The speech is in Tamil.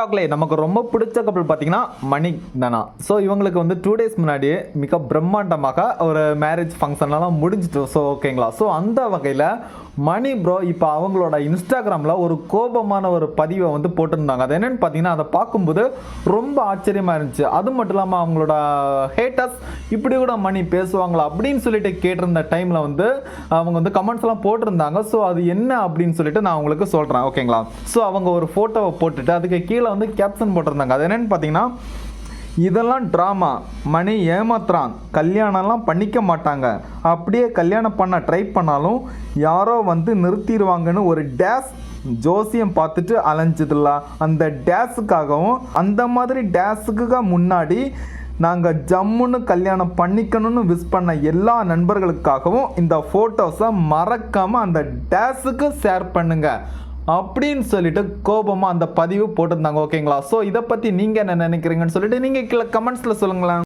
டிக்டாக்ல நமக்கு ரொம்ப பிடிச்ச கப்பல் பார்த்தீங்கன்னா மணி தானா ஸோ இவங்களுக்கு வந்து டூ டேஸ் முன்னாடி மிக பிரம்மாண்டமாக ஒரு மேரேஜ் ஃபங்க்ஷன்லாம் முடிஞ்சிட்டு ஸோ ஓகேங்களா ஸோ அந்த வகையில் மணி ப்ரோ இப்போ அவங்களோட இன்ஸ்டாகிராமில் ஒரு கோபமான ஒரு பதிவை வந்து போட்டிருந்தாங்க. அது என்னென்னு பார்த்தீங்கன்னா அதை பார்க்கும்போது ரொம்ப ஆச்சரியமாக இருந்துச்சு. அது மட்டும் இல்லாமல் அவங்களோட ஹேட்டர்ஸ் இப்படி கூட மணி பேசுவாங்களா அப்படின்னு சொல்லிட்டு கேட்டிருந்த டைமில் வந்து அவங்க வந்து கமெண்ட்ஸ்லாம் போட்டிருந்தாங்க. ஸோ அது என்ன அப்படின்னு சொல்லிட்டு நான் உங்களுக்கு சொல்கிறேன் ஓகேங்களா ஸோ அவங்க ஒரு ஃபோட்டோவை போட்டுட்டு அதுக்கு கீழே வந்து கேப்ஷன் போட்டிருந்தாங்க. அது என்னன்னு பார்த்தீங்கன்னா இதெல்லாம் ட்ராமா மணி ஏமாத்துறான். கல்யாணம்லாம் பண்ணிக்க மாட்டாங்க. அப்படியே கல்யாணம் பண்ண ட்ரை பண்ணாலும் யாரோ வந்து நிறுத்திடுவாங்கன்னு ஒரு டேஸ் ஜோசியம் பார்த்துட்டு அலைஞ்சதில்ல. அந்த டேஸுக்காகவும் அந்த மாதிரி டேஸுக்கு முன்னாடி நாங்கள் ஜம்முன்னு கல்யாணம் பண்ணிக்கணும்னு விஷ் பண்ண எல்லா நண்பர்களுக்காகவும் இந்த ஃபோட்டோஸை மறக்காமல் அந்த டேஸுக்கு ஷேர் பண்ணுங்கள் அப்படின்னு சொல்லிட்டு கோபமாக அந்த பதிவு போட்டிருந்தாங்க ஓகேங்களா ஸோ இதை பற்றி நீங்கள் என்ன நினைக்கிறீங்கன்னு சொல்லிட்டு நீங்கள் கீழே கமெண்ட்ஸில் சொல்லுங்களேன்.